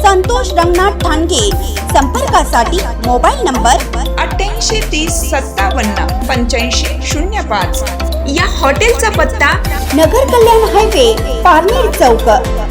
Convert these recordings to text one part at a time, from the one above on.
संतोष रंगनाथ ठाणगे. संपर्कासाठी mobile number अठ्ठ्याऐंशी तीस सत्तावन्न पंच्याऐंशी शून्य पाच. या हॉटेलचा पत्ता नगर कल्याण हायवे पारनेर चौक.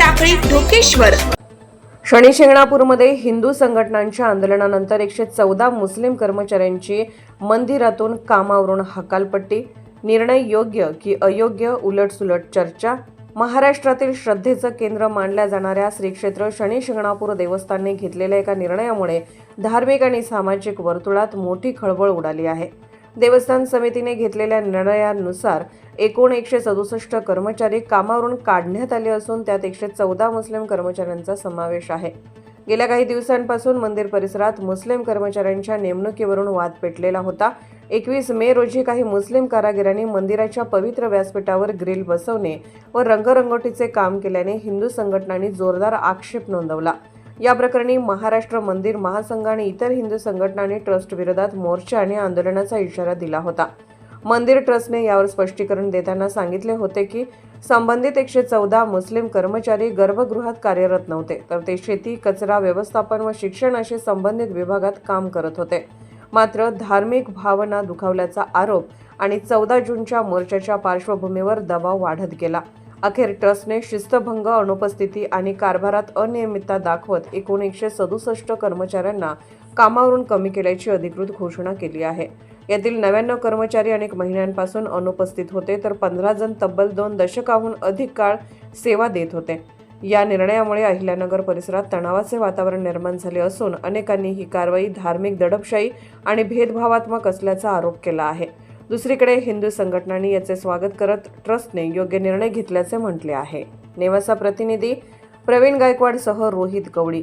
टाकळी ढोकेश्वर. शनी शिंगणापूरमध्ये हिंदू संघटनांच्या आंदोलनानंतर एकशे चौदा मुस्लिम कर्मचाऱ्यांची मंदिरातून कामावरून हकालपट्टी. निर्णय योग्य की अयोग्य उलटसुलट चर्चा? महाराष्ट्रातील श्रद्धेचं केंद्र मानल्या जाणाऱ्या श्री क्षेत्र शनी शिंगणापूर देवस्थानने घेतलेल्या एका निर्णयामुळे धार्मिक आणि सामाजिक वर्तुळात मोठी खळबळ उडाली आहे. देवस्थान समितीने घेतलेल्या निर्णयानुसार एकूण एकशे सदुसष्ट कर्मचारी कामावरून काढण्यात आले असून त्यात एकशे चौदा मुस्लिम कर्मचाऱ्यांचा समावेश आहे. गेल्या काही दिवसांपासून मंदिर परिसरात मुस्लिम कर्मचाऱ्यांच्या नेमणुकीवरून वाद पेटलेला होता. एकवीस मे रोजी काही मुस्लिम कारागिरांनी मंदिराच्या पवित्र व्यासपीठावर ग्रिल बसवणे व रंगरंगोटीचे काम केल्याने हिंदू संघटनांनी जोरदार आक्षेप नोंदवला. या प्रकरणी महाराष्ट्र मंदिर महासंघ आणि इतर हिंदू संघटनांनी ट्रस्टविरोधात मोर्चा आणि आंदोलनाचा इशारा दिला होता. मंदिर ट्रस्टने यावर स्पष्टीकरण देताना सांगितले होते की संबंधित एकशे चौदा मुस्लिम कर्मचारी गर्भगृहात कार्यरत नव्हते तर ते शेती कचरा व्यवस्थापन व शिक्षण असे संबंधित विभागात काम करत होते. मात्र धार्मिक भावना दुखावल्याचा आरोप आणि चौदा जूनच्या मोर्चाच्या पार्श्वभूमीवर दबाव वाढत गेला. अखेर ट्रस्टने शिस्तभंग अनुपस्थिती आणि कारभारात अनियमितता दाखवत एकूण एकशे सदुसष्ट कर्मचाऱ्यांना कामावरून कमी केल्याची अधिकृत घोषणा केली आहे. यातील नव्याण्णव कर्मचारी अनेक महिन्यांपासून अनुपस्थित होते तर पंधरा जण तब्बल दोन दशकाहून अधिक काळ सेवा देत होते. या निर्णयामुळे अहिल्यानगर परिसरात तणावाचे वातावरण निर्माण झाले असून अनेकांनी ही कारवाई धार्मिक दडपशाही आणि भेदभावात्मक असल्याचा आरोप केला आहे. दुसरीकडे हिंदू संघटनांनी याचे स्वागत करत ट्रस्टने योग्य निर्णय घेतल्याचे म्हटले आहे. नेवासा प्रतिनिधी प्रवीण गायकवाडसह रोहित गवळी.